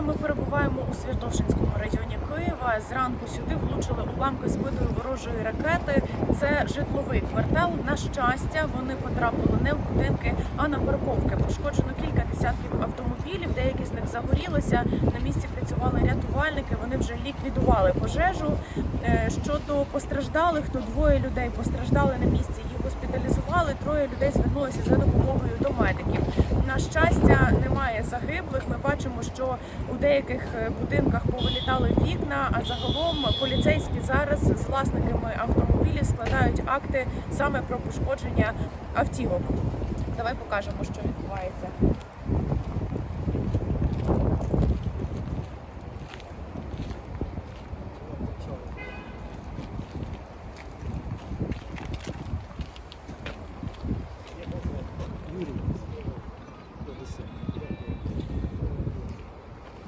Нагадаю, ми перебуваємо у Святошинському районі Києва. Зранку сюди влучили уламки збитої ворожої ракети. Це житловий квартал. На щастя, вони потрапили не в будинки, а на парковки. Пошкоджено кілька десятків автомобілів. Деякі з них загорілися. На місці працювали рятувальники. Вони вже ліквідували пожежу. Е, Щодо постраждалих, то двоє людей постраждали на місці. Їх госпіталізували. Троє людей звернулися за допомогою до медиків. На щастя, немає загиблих. Ми бачимо, що у деяких е, будинках повилітали вікна. А загалом поліцейські зараз з власниками автомобілів складають акти саме про пошкодження автівок. Давай покажемо, що відбувається.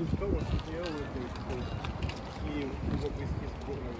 Культова стояли і в області зборної